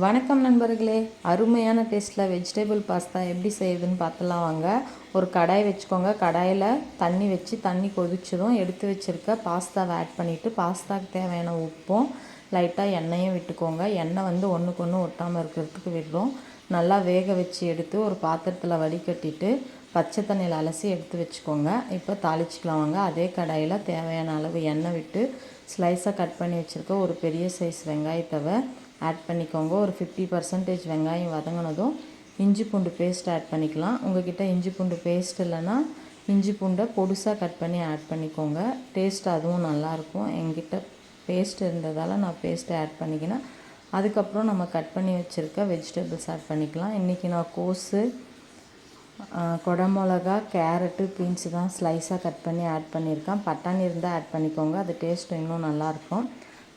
வணக்கம் நண்பர்களே. அருமையான டேஸ்ட்டில் வெஜிடபிள் பாஸ்தா எப்படி செய்யுதுன்னு பார்த்துலாம் வாங்க. ஒரு கடாய் வச்சுக்கோங்க. கடாயில் தண்ணி வச்சு தண்ணி கொதிச்சதும் எடுத்து வச்சுருக்க பாஸ்தாவை ஆட் பண்ணிவிட்டு பாஸ்தாவுக்கு தேவையான உப்பும் லைட்டாக எண்ணெயும் விட்டுக்கோங்க. எண்ணெய் வந்து ஒன்றுக்கு ஒன்று ஒட்டாமல் இருக்கிறதுக்கு விடுறோம் நல்லா வேக வச்சு எடுத்து ஒரு பாத்திரத்தில் வடிகட்டிட்டு பச்சை தண்ணியில் அலசி எடுத்து வச்சுக்கோங்க. இப்போ தாளிச்சிக்கலாம் வாங்க. அதே கடாயில் தேவையான அளவு எண்ணெய் விட்டு ஸ்லைஸாக கட் பண்ணி வச்சுருக்க ஒரு பெரிய சைஸ் வெங்காயத்தவை ஆட் பண்ணிக்கோங்க. ஒரு ஃபிஃப்டி பர்சன்டேஜ் வெங்காயம் வதங்கினதும் இஞ்சி பூண்டு பேஸ்ட் ஆட் பண்ணிக்கலாம். உங்ககிட்ட இஞ்சி பூண்டு பேஸ்ட் இல்லைன்னா இஞ்சி பூண்டை பொடிசாக கட் பண்ணி ஆட் பண்ணிக்கோங்க. டேஸ்ட் அதுவும் நல்லாயிருக்கும் எங்கிட்ட பேஸ்ட் இருந்ததால் நான் பேஸ்ட்டை ஆட் பண்ணிக்கினேன். அதுக்கப்புறம் நம்ம கட் பண்ணி வச்சுருக்க வெஜிடபிள்ஸ் ஆட் பண்ணிக்கலாம். இன்றைக்கி நான் கோஸு குடமிளகா கேரட்டு பீன்ஸு தான் ஸ்லைஸாக கட் பண்ணி ஆட் பண்ணியிருக்கேன். பட்டாணி இருந்தால் ஆட் பண்ணிக்கோங்க. அது டேஸ்ட் இன்னும் நல்லாயிருக்கும்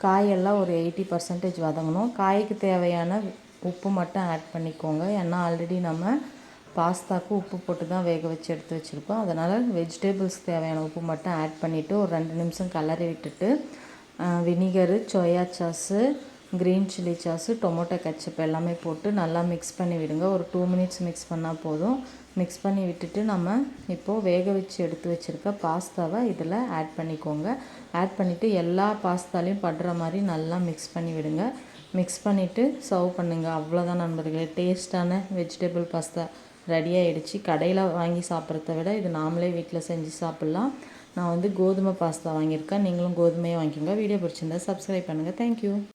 காயெல்லாம் ஒரு எயிட்டி பர்சன்டேஜ் வதங்கணும். காய்க்கு தேவையான உப்பு மட்டும் ஆட் பண்ணிக்கோங்க. ஏன்னா ஆல்ரெடி நம்ம பாஸ்தாவுக்கு உப்பு போட்டு தான் வேக வச்சு எடுத்து வச்சுருக்கோம். அதனால் வெஜிடபிள்ஸ்க்கு தேவையான உப்பு மட்டும் ஆட் பண்ணிவிட்டு ஒரு ரெண்டு நிமிஷம் கலரி விட்டுட்டு vinegar soya sauce green chilli sauce tomato ketchup எல்லாமே போட்டு நல்லா மிக்ஸ் பண்ணி விடுங்க. ஒரு டூ மினிட்ஸ் மிக்ஸ் பண்ணால் போதும். மிக்ஸ் பண்ணி விட்டுட்டு நம்ம இப்போது வேக வச்சு எடுத்து வச்சுருக்க பாஸ்தாவை இதில் ஆட் பண்ணிக்கோங்க. ஆட் பண்ணிவிட்டு எல்லா பாஸ்தாலையும் படுற மாதிரி நல்லா மிக்ஸ் பண்ணி விடுங்க. மிக்ஸ் பண்ணிவிட்டு சர்வ் பண்ணுங்கள் அவ்வளோதான் நண்பர்களே. டேஸ்ட்டான வெஜிடபிள் பாஸ்தா ரெடி ஆகிடுச்சு கடையில் வாங்கி சாப்பிட்றத விட இது நாமளே வீட்டில் செஞ்சு சாப்பிட்லாம். நான் வந்து கோதுமை பாஸ்தா வாங்கியிருக்கேன். நீங்களும் கோதுமையை வாங்கிக்கோங்க. வீடியோ பிடிச்சிருந்தா சப்ஸ்கிரைப் பண்ணுங்கள் தேங்க்யூ